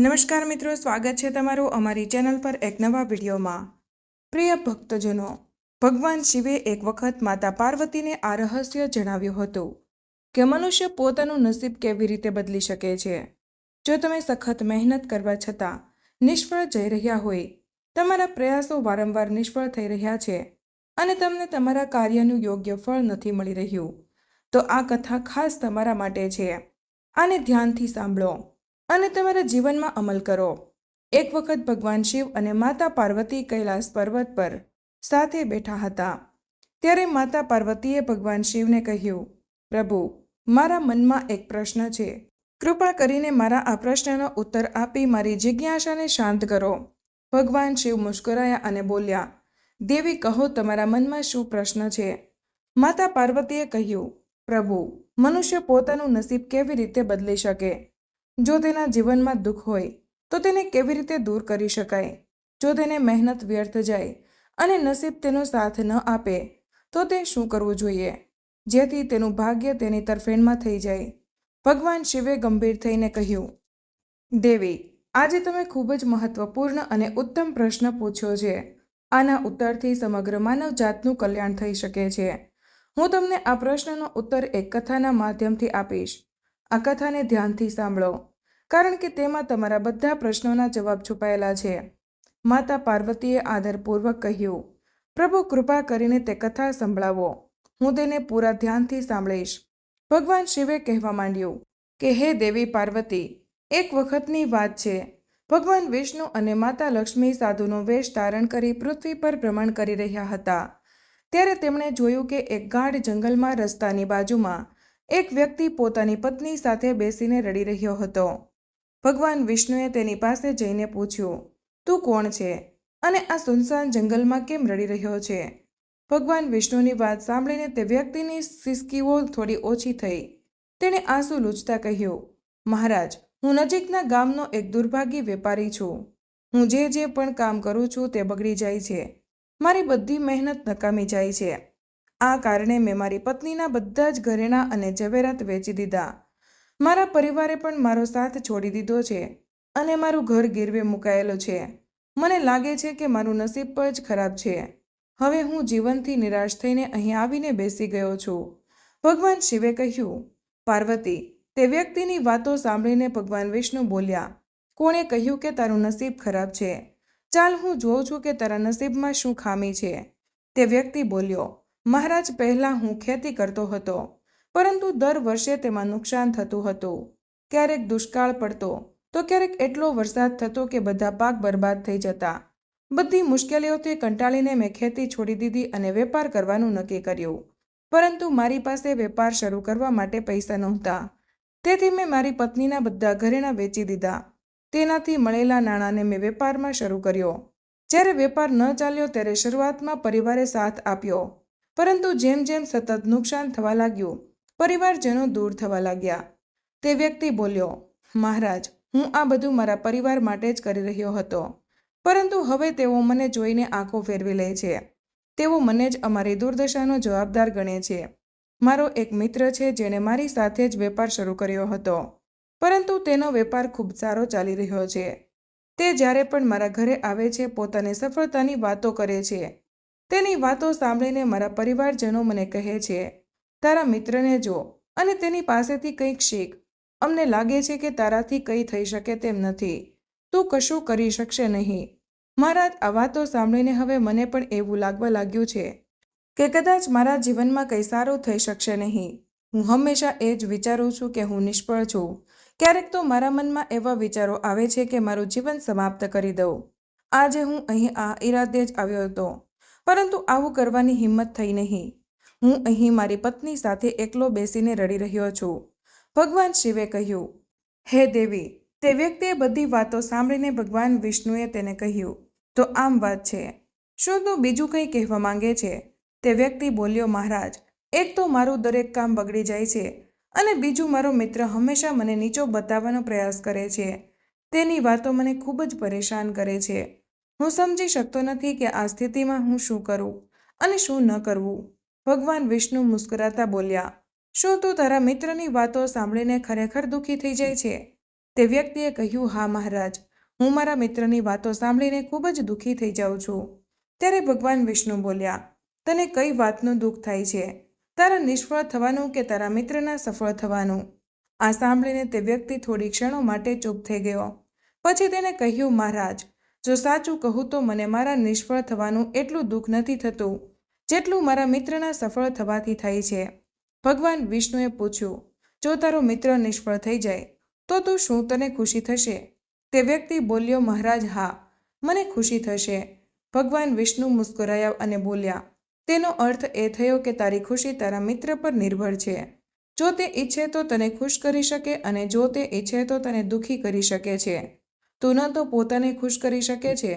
નમસ્કાર મિત્રો, સ્વાગત છે તમારું અમારી ચેનલ પર એક નવા વિડીયોમાં. પ્રિય ભક્તજનો, ભગવાન શિવે એક વખત માતા પાર્વતીને આ રહસ્ય જણાવ્યું હતું કે મનુષ્ય પોતાનું નસીબ કેવી રીતે બદલી શકે છે. જો તમે સખત મહેનત કરવા છતાં નિષ્ફળ જઈ રહ્યા હોય, તમારા પ્રયાસો વારંવાર નિષ્ફળ થઈ રહ્યા છે અને તમને તમારા કાર્યનું યોગ્ય ફળ નથી મળી રહ્યું, તો આ કથા ખાસ તમારા માટે છે. આને ધ્યાનથી સાંભળો. અને તમારા જીવનમાં અમલ કરો. એક વખત ભગવાન શિવ અને માતા પાર્વતી કૈલાસ પર્વત પર સાથે બેઠા હતા. ત્યારે માતા પાર્વતીએ ભગવાન શિવને કહ્યું, પ્રભુ, મારા મનમાં એક પ્રશ્ન છે. કૃપા કરીને મારા આ પ્રશ્નનો ઉત્તર આપી મારી જિજ્ઞાસાને શાંત કરો. ભગવાન શિવ મુસ્કરાયા અને બોલ્યા, દેવી, કહો તમારા મનમાં શું પ્રશ્ન છે? માતા પાર્વતીએ કહ્યું, પ્રભુ, મનુષ્ય પોતાનું નસીબ કેવી રીતે બદલી શકે? જો તેના જીવનમાં દુઃખ હોય, તો તેને કેવી રીતે દૂર કરી શકાય? જો તેને મહેનત વ્યર્થ જાય અને નસીબ તેનો સાથ ન આપે, તો તે શું કરવું જોઈએ? જેથી તેનું ભાગ્ય તેની તરફેણમાં થઈ જાય. ભગવાન શિવે ગંભીર થઈને કહ્યું, દેવી, આજે તમે ખૂબ જ મહત્વપૂર્ણ અને ઉત્તમ પ્રશ્ન પૂછ્યો છે. આના ઉત્તરથી સમગ્ર માનવ જાતનું કલ્યાણ થઈ શકે છે. હું તમને આ પ્રશ્નનો ઉત્તર એક કથાના માધ્યમથી આપીશ. આ કથાને ધ્યાનથી સાંભળો. કારણ કે તેમાં તમારા બધા પ્રશ્નોના જવાબ છુપાયેલા છે. માતા પાર્વતીએ આદરપૂર્વક કહ્યું, પ્રભુ, કૃપા કરીને તે કથા સંભળાવો. હું તેને પૂરા ધ્યાનથી સાંભળીશ. ભગવાન શિવે કહેવા માંડ્યું, કે હે દેવી પાર્વતી, એક વખતની વાત છે. ભગવાન વિષ્ણુ અને માતા લક્ષ્મી સાધુનો વેશ ધારણ કરી પૃથ્વી પર ભ્રમણ કરી રહ્યા હતા. ત્યારે તેમણે જોયું કે એક ગાઢ જંગલમાં રસ્તાની બાજુમાં એક વ્યક્તિ પોતાની પત્ની સાથે બેસીને રડી રહ્યો હતો. ભગવાન વિષ્ણુએ તેની પાસે જઈને પૂછ્યું, તું કોણ છે? અને આ સુનસાન જંગલમાં કેમ રડી રહ્યો છે? ભગવાન વિષ્ણુની વાત સાંભળીને તે વ્યક્તિની સિસકીઓ થોડી ઓછી થઈ. તેણે આંસુ લૂછતા કહ્યું, મહારાજ, હું નજીકના ગામનો એક દુર્ભાગી વેપારી છું. હું જે જે પણ કામ કરું છું તે બગડી જાય છે. મારી બધી મહેનત નકામી જાય છે. આ કારણે મેં મારી પત્નીના બધા જ ઘરેણાં અને ઝવેરાત વેચી દીધા. મારા પરિવારે પણ મારો સાથ છોડી દીધો છે અને મારું ઘર ગીરવે મુકાયેલું છે. મને લાગે છે કે મારું નસીબ જ ખરાબ છે. હવે હું જીવનથી નિરાશ થઈને અહીં આવીને બેસી ગયો છું. ભગવાન શિવે કહ્યું, પાર્વતી, તે વ્યક્તિની વાતો સાંભળીને ભગવાન વિષ્ણુ બોલ્યા, કોણે કહ્યું કે તારું નસીબ ખરાબ છે. ચાલ હું જોઉં છું કે તારા નસીબમાં શું ખામી છે. તે વ્યક્તિ બોલ્યો, મહારાજ, પહેલાં હું ખેતી કરતો હતો. પરંતુ દર વર્ષે તેમાં નુકસાન થતું હતું. ક્યારેક દુષ્કાળ પડતો, તો ક્યારેક એટલો વરસાદ થતો કે બધા પાક બરબાદ થઈ જતા. બધી મુશ્કેલીઓથી કંટાળીને મેં ખેતી છોડી દીધી અને વેપાર કરવાનું નક્કી કર્યું. પરંતુ મારી પાસે વેપાર શરૂ કરવા માટે પૈસા નહોતા. તેથી મેં મારી પત્નીના બધા ઘરેણાં વેચી દીધા. તેનાથી મળેલા નાણાંને મેં વેપારમાં શરૂ કર્યો. જ્યારે વેપાર ન ચાલ્યો ત્યારે શરૂઆતમાં પરિવારે સાથ આપ્યો. પરંતુ જેમ જેમ સતત નુકસાન થવા લાગ્યું પરિવારજનો દૂર થવા લાગ્યા. તે વ્યક્તિ બોલ્યો, મહારાજ, હું આ બધું મારા પરિવાર માટે જ કરી રહ્યો હતો. પરંતુ હવે તેઓ મને જોઈને આંખો ફેરવી લે છે. તેઓ મને જ અમારી દુર્દશાનો જવાબદાર ગણે છે. મારો એક મિત્ર છે જેણે મારી સાથે જ વેપાર શરૂ કર્યો હતો. પરંતુ તેનો વેપાર ખૂબ સારો ચાલી રહ્યો છે. તે જ્યારે પણ મારા ઘરે આવે છે, પોતાની સફળતાની વાતો કરે છે. તેની વાતો સાંભળીને મારા પરિવારજનો મને કહે છે તારા મિત્રને જો અને તેની પાસેથી કંઈક શીખ. અમને લાગે છે કે તારાથી કંઈ થઈ શકે તેમ નથી. તું કશું કરી શકશે નહીં. મારા આ વાતો સાંભળીને હવે મને પણ એવું લાગવા લાગ્યું છે કે કદાચ મારા જીવનમાં કંઈ સારું થઈ શકશે નહીં. હું હંમેશા એ જ વિચારું છું કે હું નિષ્ફળ છું. ક્યારેક તો મારા મનમાં એવા વિચારો આવે છે કે મારું જીવન સમાપ્ત કરી દઉં. આજે હું અહીં આ ઈરાદે જ આવ્યો હતો. પરંતુ આવું કરવાની હિંમત થઈ નહીં. હું અહીં મારી પત્ની સાથે એકલો બેસીને રડી રહ્યો છું. ભગવાન શિવે કહ્યું, હે દેવી, તે વ્યક્તિએ બધી વાતો સાંભળીને ભગવાન વિષ્ણુએ તેને કહ્યું. તો આમ વાત છે. શું તું બીજું કંઈ કહેવા માંગે છે? તે વ્યક્તિ બોલ્યો, મહારાજ, એક તો મારું દરેક કામ બગડી જાય છે અને બીજું મારો મિત્ર હંમેશા મને નીચો બતાવવાનો પ્રયાસ કરે છે. તેની વાતો મને ખૂબ જ પરેશાન કરે છે. હું સમજી શકતો નથી કે આ સ્થિતિમાં હું શું કરું અને શું ન કરવું. ભગવાન વિષ્ણુ મુસ્કરાતા બોલ્યા, શું તું તારા મિત્રની વાતો સાંભળીને ખરેખર દુઃખી થઈ જાય છે? તે વ્યક્તિએ કહ્યું, હા, મહારાજ, હું મારા મિત્રની વાતો સાંભળીને ખૂબ જ દુઃખી થઈ જાઉં છું. ત્યારે ભગવાન વિષ્ણુ બોલ્યા, તને કઈ વાતનું દુઃખ થાય છે? તારા નિષ્ફળ થવાનું કે તારા મિત્રના સફળ થવાનું? આ સાંભળીને તે વ્યક્તિ થોડી ક્ષણો માટે ચૂપ થઈ ગયો. પછી તેને કહ્યું, મહારાજ, જો સાચું કહું તો મને મારા નિષ્ફળ થવાનું એટલું દુઃખ નથી થતું. જેટલું મારા મિત્રના સફળ થવાથી થાય છે. ભગવાન વિષ્ણુએ પૂછ્યું, જો તારો મિત્ર નિષ્ફળ થઈ જાય, તો તું શું તને ખુશી થશે? તે વ્યક્તિ બોલ્યો, મહારાજ, હા, મને ખુશી થશે. ભગવાન વિષ્ણુ મુસ્કુરાયા અને બોલ્યા, તેનો અર્થ એ થયો કે તારી ખુશી તારા મિત્ર પર નિર્ભર છે. જો તે ઈચ્છે તો તને ખુશ કરી શકે અને જો તે ઈચ્છે તો તને દુઃખી કરી શકે છે. તું ન તો પોતાને ખુશ કરી શકે છે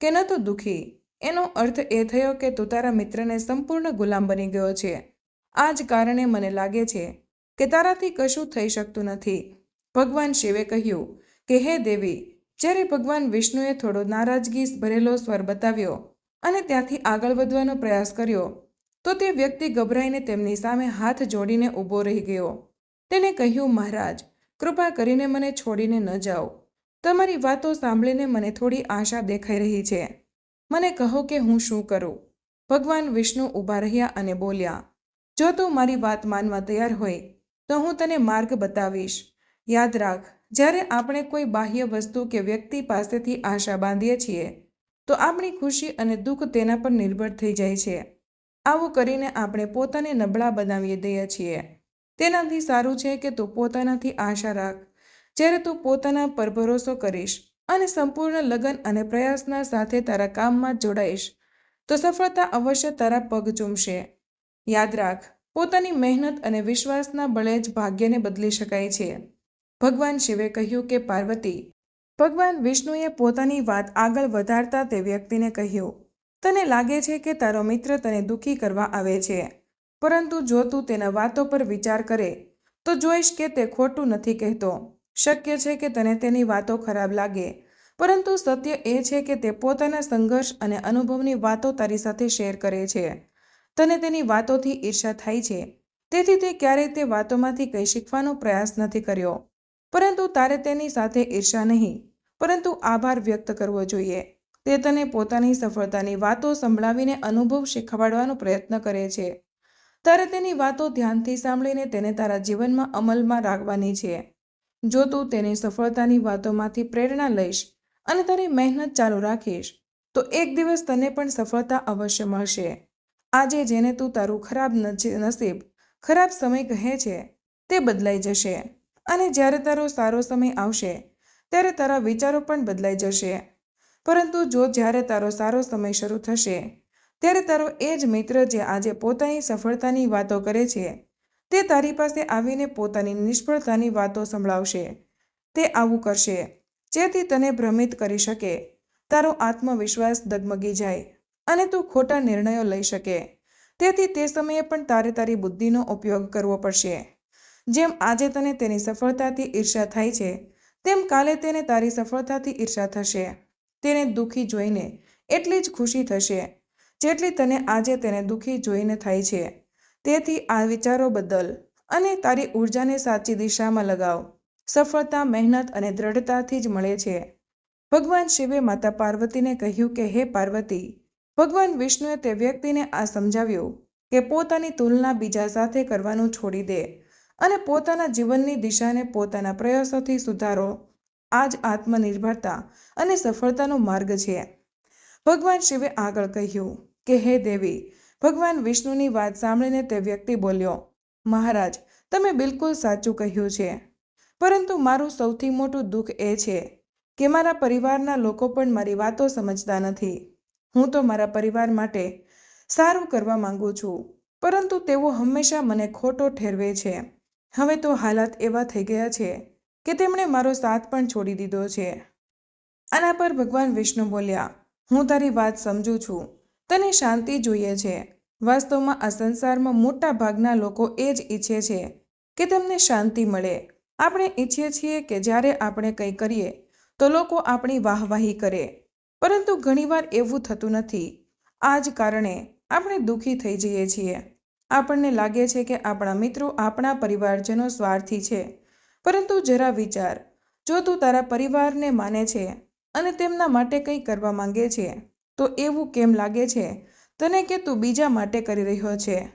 કે ન તો દુઃખી. એનો અર્થ એ થયો કે તું તારા મિત્રને સંપૂર્ણ ગુલામ બની ગયો છે. આ જ કારણે મને લાગે છે કે તારાથી કશું થઈ શકતું નથી. ભગવાન શિવે કહ્યું કે, હે દેવી, જ્યારે ભગવાન વિષ્ણુએ થોડો નારાજગી ભરેલો સ્વર બતાવ્યો અને ત્યાંથી આગળ વધવાનો પ્રયાસ કર્યો, તો તે વ્યક્તિ ગભરાઈને તેમની સામે હાથ જોડીને ઊભો રહી ગયો. તેને કહ્યું, મહારાજ, કૃપા કરીને મને છોડીને ન જાઓ. તમારી વાતો સાંભળીને મને થોડી આશા દેખાઈ રહી છે. મને કહો કે હું શું કરું? ભગવાન વિષ્ણુ ઊભા રહ્યા અને બોલ્યા, જો તું મારી વાત માનવા તૈયાર હોય, તો હું તને માર્ગ બતાવીશ. યાદ રાખ, જ્યારે આપણે કોઈ બાહ્ય વસ્તુ કે વ્યક્તિ પાસેથી આશા બાંધીએ છીએ, તો આપણી ખુશી અને દુઃખ તેના પર નિર્ભર થઈ જાય છે. આવું કરીને આપણે પોતાને નબળા બનાવી દઈએ છીએ. તેનાથી સારું છે કે તું પોતાનાથી આશા રાખ. જ્યારે તું પોતાના પર ભરોસો કરીશ અને સંપૂર્ણ લગન અને પ્રયાસના સાથે તારા કામમાં જોડાઈશ. તો સફળતા અવશ્ય તારા પગ ચૂમશે. યાદ રાખ, પોતાની મહેનત અને વિશ્વાસના બળે જ ભાગ્યને બદલી શકાય છે. ભગવાન શિવે કહ્યું કે પાર્વતી, ભગવાન વિષ્ણુએ પોતાની વાત આગળ વધારતા તે વ્યક્તિને કહ્યું, તને લાગે છે કે તારો મિત્ર તને દુઃખી કરવા આવે છે? પરંતુ જો તું તેના વાતો પર વિચાર કરે, તો જોઈશ કે તે ખોટું નથી કહેતો. શક્ય છે કે તને તેની વાતો ખરાબ લાગે. પરંતુ સત્ય એ છે કે તે પોતાના સંઘર્ષ અને અનુભવની વાતો તારી સાથે શેર કરે છે. તને તેની વાતોથી ઈર્ષા થાય છે. તેથી તે ક્યારેય તે વાતોમાંથી કંઈ શીખવાનો પ્રયાસ નથી કર્યો. પરંતુ તારે તેની સાથે ઈર્ષા નહીં. પરંતુ આભાર વ્યક્ત કરવો જોઈએ. તે તને પોતાની સફળતાની વાતો સંભળાવીને અનુભવ શીખવાડવાનો પ્રયત્ન કરે છે. તારે તેની વાતો ધ્યાનથી સાંભળીને તેને તારા જીવનમાં અમલમાં રાખવાની છે. જો તું તેની સફળતાની વાતોમાંથી પ્રેરણા લઈશ અને તારી મહેનત ચાલુ રાખીશ, તો એક દિવસ તને પણ સફળતા અવશ્ય મળશે. આજે જેને તું તારું ખરાબ નસીબ, ખરાબ સમય કહે છે, તે બદલાઈ જશે. અને જ્યારે તારો સારો સમય આવશે, ત્યારે તારા વિચારો પણ બદલાઈ જશે. પરંતુ જો જ્યારે તારો સારો સમય શરૂ થશે, ત્યારે તારો એ જ મિત્ર જે આજે પોતાની સફળતાની વાતો કરે છે તે તારી પાસે આવીને પોતાની નિષ્ફળતાની વાતો સંભળાવશે. તે આવું કરશે, જેથી તને ભ્રમિત કરી શકે. તારો આત્મવિશ્વાસ ડગમગી જાય અને તું ખોટા નિર્ણયો લઈ શકે. તેથી તે સમયે પણ તારે તારી બુદ્ધિનો ઉપયોગ કરવો પડશે. જેમ આજે તને તેની સફળતાથી ઈર્ષા થાય છે, તેમ કાલે તેને તારી સફળતાથી ઈર્ષા થશે. તેને દુઃખી જોઈને એટલી જ ખુશી થશે, જેટલી તને આજે તેને દુઃખી જોઈને થાય છે. તેથી આ વિચારો બદલ અને તારી ઊર્જાને સાચી દિશામાં લગાવ. સફળતા, મહેનત અને દ્રઢતાથી જ મળે છે. ભગવાન શિવે માતા પાર્વતીને કહ્યું કે, હે પાર્વતી, ભગવાન વિષ્ણુએ તે વ્યક્તિને આ સમજાવ્યું કે પોતાની તુલના બીજા સાથે કરવાનું છોડી દે અને પોતાના જીવનની દિશાને પોતાના પ્રયાસોથી સુધારો. આ જ આત્મનિર્ભરતા અને સફળતાનો માર્ગ છે. ભગવાન શિવે આગળ કહ્યું કે, હે દેવી ભગવાન વિષ્ણુની વાત સાંભળીને તે વ્યક્તિ બોલ્યો, મહારાજ, તમે બિલકુલ સાચું કહ્યું છે. પરંતુ મારું સૌથી મોટું દુઃખ એ છે કે મારા પરિવારના લોકો પણ મારી વાતો સમજતા નથી. હું તો મારા પરિવાર માટે સારું કરવા માંગુ છું, પરંતુ તેઓ હંમેશા મને ખોટો ઠેરવે છે. હવે તો હાલાત એવા થઈ ગયા છે કે તેમણે મારો સાથ પણ છોડી દીધો છે. આના પર ભગવાન વિષ્ણુ બોલ્યા, હું તારી વાત સમજું છું. તને શાંતિ જોઈએ છે. વાસ્તવમાં આ સંસારમાં મોટા ભાગના લોકો એ જ ઈચ્છે છે કે તેમને શાંતિ મળે. આપણે ઈચ્છીએ છીએ કે જ્યારે આપણે કંઈ કરીએ, તો લોકો આપણી વાહવાહી કરે. પરંતુ ઘણીવાર એવું થતું નથી. આ જ કારણે આપણે દુઃખી થઈ જઈએ છીએ. આપણને લાગે છે કે આપણા મિત્રો આપણા પરિવારજનો સ્વાર્થી છે. પરંતુ જરા વિચાર. જો તું તારા પરિવારને માને છે અને તેમના માટે કંઈ કરવા માંગે છે, તો એવું કેમ લાગે છે? તને કે તું બીજા માટે કરી રહ્યો છે?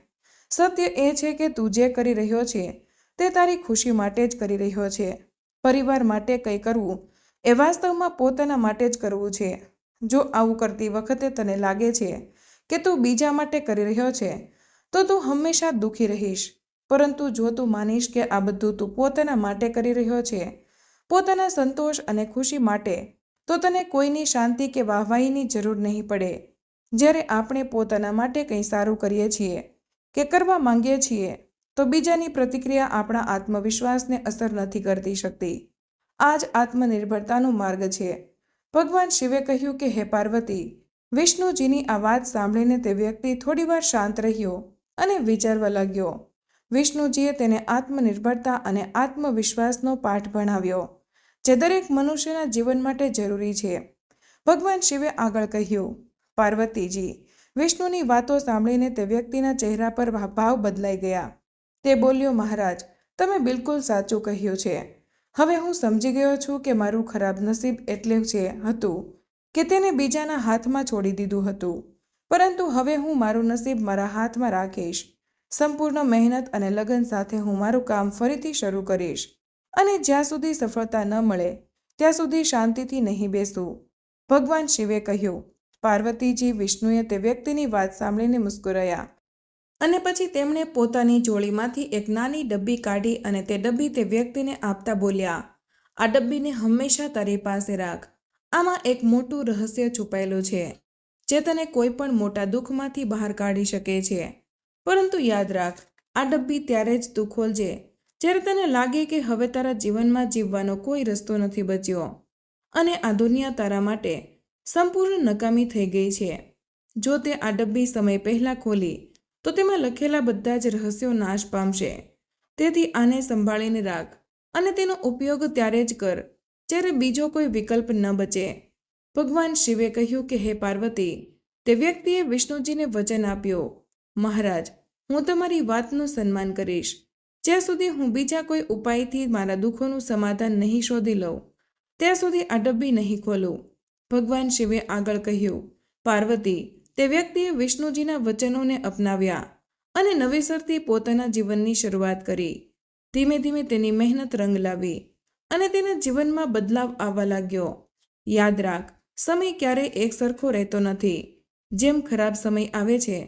સત્ય એ છે કે તું જે કરી રહ્યો છે, તે તારી ખુશી માટે જ કરી રહ્યો છે. પરિવાર માટે કંઈ કરવું, એ વાસ્તવમાં પોતાના માટે જ કરવું છે. જો આવું કરતી વખતે તને લાગે છે કે તું બીજા માટે કરી રહ્યો છે, તો તું હંમેશા દુઃખી રહીશ. પરંતુ જો તું માનીશ કે આ બધું તું પોતાના માટે કરી રહ્યો છે, પોતાના સંતોષ અને ખુશી માટે, તો તને કોઈની શાંતિ કે વાહવાહીની જરૂર નહીં પડે. જ્યારે આપણે પોતાના માટે કંઈ સારું કરીએ છીએ કે કરવા માંગીએ છીએ, તો બીજાની પ્રતિક્રિયા આપણા આત્મવિશ્વાસને અસર નથી કરતી શકતી. આ જ આત્મનિર્ભરતાનો માર્ગ છે. ભગવાન શિવે કહ્યું કે, હે પાર્વતી, વિષ્ણુજીની આ વાત સાંભળીને તે વ્યક્તિ થોડીવાર શાંત રહ્યો અને વિચારવા લાગ્યો. વિષ્ણુજીએ તેને આત્મનિર્ભરતા અને આત્મવિશ્વાસનો પાઠ ભણાવ્યો, જે દરેક મનુષ્યના જીવન માટે જરૂરી છે. ભગવાન શિવે આગળ કહ્યું પાર્વતીજી વિષ્ણુની વાતો સાંભળીને તે વ્યક્તિના ચહેરા પર ભાવ બદલાઈ ગયા. તે બોલ્યો, મહારાજ, તમે બિલકુલ સાચું કહ્યું છે. હવે હું સમજી ગયો છું કે મારું ખરાબ નસીબ એટલે છે હતું કે તેને બીજાના હાથમાં છોડી દીધું હતું. પરંતુ હવે હું મારું નસીબ મારા હાથમાં રાખીશ. સંપૂર્ણ મહેનત અને લગન સાથે હું મારું કામ ફરીથી શરૂ કરીશ. અને જ્યાં સુધી સફળતા ન મળે, ત્યાં સુધી શાંતિથી નહીં બેસું. ભગવાન શિવે કહ્યું પાર્વતીજી વિષ્ણુએ તે વ્યક્તિની વાત સાંભળીને મુસ્કુરાયા. અને પછી તેમણે પોતાની જોડીમાંથી એક નાની ડબ્બી કાઢી અને તે ડબ્બી તે વ્યક્તિને આપતા બોલ્યા, આ ડબ્બીને હંમેશા તારી પાસે રાખ. આમાં એક મોટું રહસ્ય છુપાયેલું છે, જે તને કોઈ પણ મોટા દુઃખમાંથી બહાર કાઢી શકે છે. પરંતુ યાદ રાખ, આ ડબ્બી ત્યારે જ તું ખોલજે. જ્યારે તને લાગે કે હવે તારા જીવનમાં જીવવાનો કોઈ રસ્તો નથી બચ્યો. અને આ દુનિયા તારા માટે સંપૂર્ણ નકામી થઈ ગઈ છે. જો તે આ ડબ્બી સમય પહેલાં ખોલી, તો તેમાં લખેલા બધા જ રહસ્યો નાશ પામશે. તેથી આને સંભાળીને રાખ અને તેનો ઉપયોગ ત્યારે જ કર, જ્યારે બીજો કોઈ વિકલ્પ ન બચે. ભગવાન શિવે કહ્યું કે, હે પાર્વતી, તે વ્યક્તિએ વિષ્ણુજીને વચન આપ્યો. મહારાજ, હું તમારી વાતનું સન્માન કરીશ. જ્યાં સુધી હું બીજા કોઈ ઉપાયથી મારા દુઃખોનું સમાધાન નહીં શોધી લઉં, ત્યાં સુધી આ ડબ્બી નહીં ખોલું. ભગવાન શિવે આગળ કહ્યું, પાર્વતી, તે વ્યક્તિએ વિષ્ણુજીના વચનોને અપનાવ્યા અને નવેસરથી પોતાના જીવનની શરૂઆત કરી. ધીમે ધીમે તેની મહેનત રંગ લાવી અને તેના જીવનમાં બદલાવ આવવા લાગ્યો. યાદ રાખ, સમય ક્યારેય એક સરખો રહેતો નથી. જેમ ખરાબ સમય આવે છે,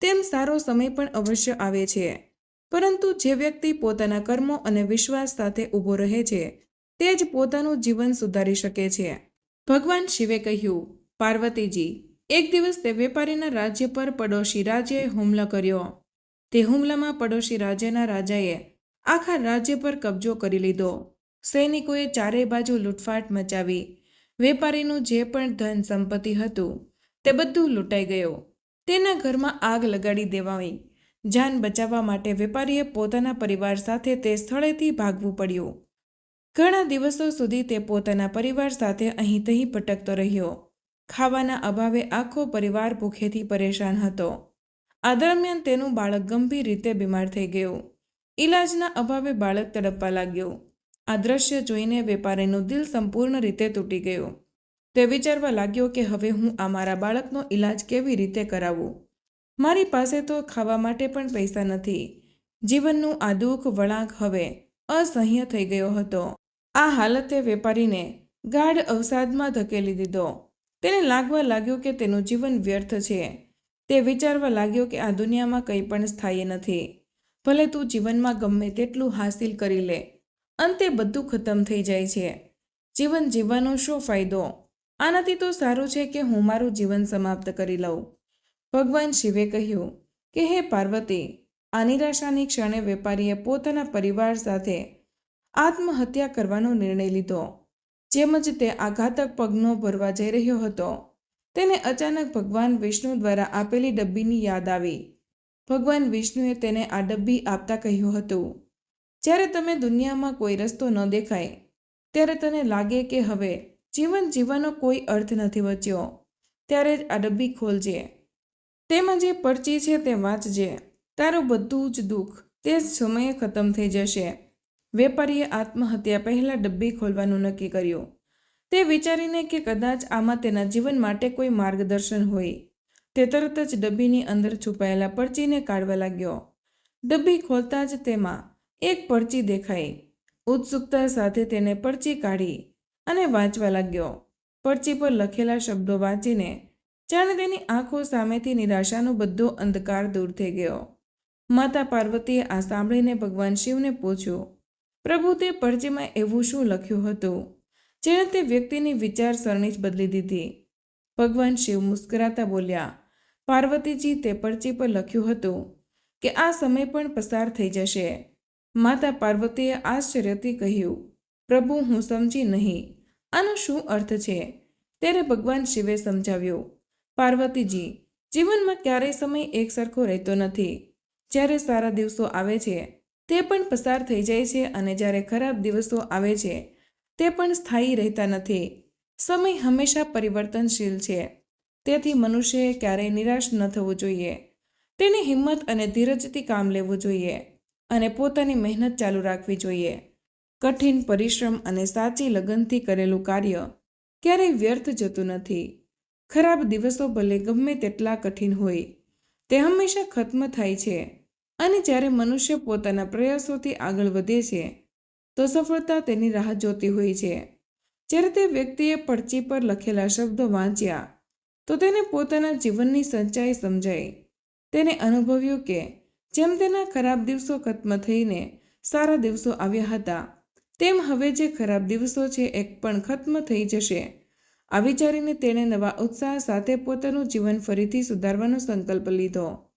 તેમ સારો સમય પણ અવશ્ય આવે છે. પરંતુ જે વ્યક્તિ પોતાના કર્મો અને વિશ્વાસ સાથે ઊભો રહે છે, તે જ પોતાનું જીવન સુધારી શકે છે. ભગવાન શિવે કહ્યું, પાર્વતીજી, એક દિવસ તે વેપારીના રાજ્ય પર પડોશી રાજ્યએ હુમલો કર્યો. તે હુમલામાં પડોશી રાજ્યના રાજાએ આખા રાજ્ય પર કબજો કરી લીધો. સૈનિકોએ ચારેય બાજુ લૂંટફાટ મચાવી. વેપારીનું જે પણ ધન સંપત્તિ હતું, તે બધું લૂંટાઈ ગયું. તેના ઘરમાં આગ લગાડી દેવાઈ. જાન બચાવવા માટે વેપારીએ પોતાના પરિવાર સાથે તે સ્થળેથી ભાગવું પડ્યું. ઘણા દિવસો સુધી તે પોતાના પરિવાર સાથે અહીં તહીં ભટકતો રહ્યો. ખાવાના અભાવે આખો પરિવાર ભૂખેથી પરેશાન હતો. આ દરમિયાન તેનું બાળક ગંભીર રીતે બીમાર થઈ ગયું. ઈલાજના અભાવે બાળક તડપવા લાગ્યું. આ દ્રશ્ય જોઈને વેપારીનું દિલ સંપૂર્ણ રીતે તૂટી ગયું. તે વિચારવા લાગ્યો કે હવે હું આ મારા બાળકનો ઈલાજ કેવી રીતે કરાવું? મારી પાસે તો ખાવા માટે પણ પૈસા નથી. જીવનનું આ દુઃખ વળાંક હવે અસહ્ય થઈ ગયો હતો. આ હાલતે વેપારીને ગાઢ અવસાદમાં ધકેલી દીધો. તેને લાગવા લાગ્યું કે તેનું જીવન વ્યર્થ છે. તે વિચારવા લાગ્યો કે આ દુનિયામાં કંઈ પણ સ્થાયી નથી. ભલે તું જીવનમાં ગમે તેટલું હાસિલ કરી લે, અંતે બધું ખતમ થઈ જાય છે. જીવન જીવવાનો શું ફાયદો? આનાથી તો સારું છે કે હું મારું જીવન સમાપ્ત કરી લઉં. ભગવાન શિવે કહ્યું કે, હે પાર્વતી, આ નિરાશાની ક્ષણે વેપારીએ પોતાના પરિવાર સાથે આત્મહત્યા કરવાનો નિર્ણય લીધો. જેમ જ તે આઘાતક પગનો ભરવા જઈ રહ્યો હતો, તેને અચાનક ભગવાન વિષ્ણુ દ્વારા આપેલી ડબ્બીની યાદ આવી. ભગવાન વિષ્ણુએ તેને આ ડબ્બી આપતા કહ્યું હતું, જ્યારે તમે દુનિયામાં કોઈ રસ્તો ન દેખાય, ત્યારે તને લાગે કે હવે જીવન જીવવાનો કોઈ અર્થ નથી બચ્યો ત્યારે જ આ ડબ્બી ખોલજે. તેમાં જે પરચી છે તે વાંચજે. તારું બધું જ દુઃખ તે જ સમયે ખતમ થઈ જશે. વેપારીએ આત્મહત્યા પહેલાં ડબ્બી ખોલવાનું નક્કી કર્યું. તે વિચારીને કે કદાચ આમાં તેના જીવન માટે કોઈ માર્ગદર્શન હોય. તે તરત જ ડબ્બીની અંદર છુપાયેલા પરચીને કાઢવા લાગ્યો. ડબ્બી ખોલતા જ તેમાં એક પરચી દેખાઈ. ઉત્સુકતા સાથે તેને પરચી કાઢી અને વાંચવા લાગ્યો. પરચી પર લખેલા શબ્દો વાંચીને જાણે તેની આંખો સામેથી નિરાશાનો બધો અંધકાર દૂર થઈ ગયો. માતા પાર્વતીએ આ સાંભળીને ભગવાન શિવને પૂછ્યું પ્રભુ તે પરચીમાં એવું શું લખ્યું હતું? જેણે તે વ્યક્તિની વિચારસરણી જ બદલી દીધી. ભગવાન શિવ મુસ્કરાતા બોલ્યા, પાર્વતીજી, તે પરચી પર લખ્યું હતું કે આ સમય પણ પસાર થઈ જશે. માતા પાર્વતીએ આશ્ચર્યથી કહ્યું, પ્રભુ, હું સમજી નહીં. આનો શું અર્થ છે? ત્યારે ભગવાન શિવે સમજાવ્યું, પાર્વતીજી, જીવનમાં ક્યારેય સમય એકસરખો રહેતો નથી. જ્યારે સારા દિવસો આવે છે તે પણ પસાર થઈ જાય છે અને જ્યારે ખરાબ દિવસો આવે છે, તે પણ સ્થાયી રહેતા નથી. સમય હંમેશા પરિવર્તનશીલ છે. તેથી મનુષ્યએ ક્યારેય નિરાશ ન થવું જોઈએ. તેને હિંમત અને ધીરજથી કામ લેવું જોઈએ અને પોતાની મહેનત ચાલુ રાખવી જોઈએ. કઠિન પરિશ્રમ અને સાચી લગનથી કરેલું કાર્ય ક્યારેય વ્યર્થ જતું નથી. ખરાબ દિવસો ભલે ગમે તેટલા કઠિન હોય, તે હંમેશા ખત્મ થાય છે. અને જ્યારે મનુષ્ય પોતાના પ્રયાસોથી આગળ વધે છે, તો સફળતા તેની રાહ જોતી હોય છે. જ્યારે તે વ્યક્તિએ પડચી પર લખેલા શબ્દો વાંચ્યા, તો તેને પોતાના જીવનની સંચાઈ સમજાઈ. તેને અનુભવ્યું કે જેમ તેના ખરાબ દિવસો ખત્મ થઈને સારા દિવસો આવ્યા હતા, તેમ હવે જે ખરાબ દિવસો છે એક પણ ખત્મ થઈ જશે. આ વિચારીને તેણે નવા ઉત્સાહ સાથે પોતાનું જીવન ફરીથી સુધારવાનો સંકલ્પ લીધો.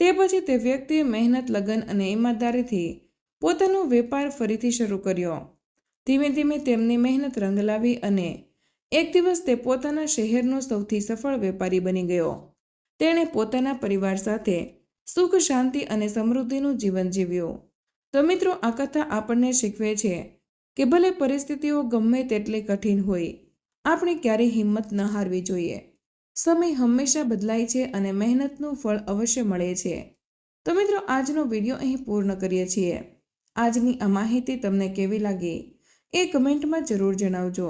તે પછી તે વ્યક્તિએ મહેનત, લગન અને ઈમાનદારીથી પોતાનો વેપાર ફરીથી શરૂ કર્યો. ધીમે ધીમે તેમની મહેનત રંગ લાવી અને એક દિવસ તે પોતાના શહેરનો સૌથી સફળ વેપારી બની ગયો. તેણે પોતાના પરિવાર સાથે સુખ, શાંતિ અને સમૃદ્ધિનું જીવન જીવ્યું. તો મિત્રો, આ કથા આપણને શીખવે છે કે ભલે પરિસ્થિતિઓ ગમે તેટલી કઠિન હોય, આપણે ક્યારેય હિંમત ન હારવી જોઈએ. સમય હંમેશા બદલાય છે અને મહેનતનું ફળ અવશ્ય મળે છે. તો મિત્રો, આજનો વીડિયો અહીં પૂર્ણ કરીએ છીએ. આજની આ માહિતી તમને કેવી લાગી એ કમેન્ટમાં જરૂર જણાવજો.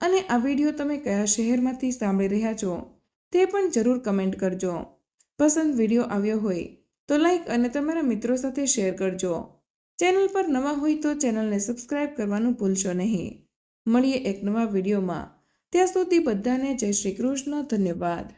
અને આ વીડિયો તમે કયા શહેરમાંથી સાંભળી રહ્યા છો તે પણ જરૂર કમેન્ટ કરજો. પસંદ વીડિયો આવ્યો હોય તો લાઈક અને તમારા મિત્રો સાથે શેર કરજો. ચેનલ પર નવા હોય તો ચેનલને સબસ્ક્રાઇબ કરવાનું ભૂલશો નહીં. મળીએ એક નવા વિડીયોમાં. ત્યાં સુધી બધાને જય શ્રી કૃષ્ણ ધન્યવાદ.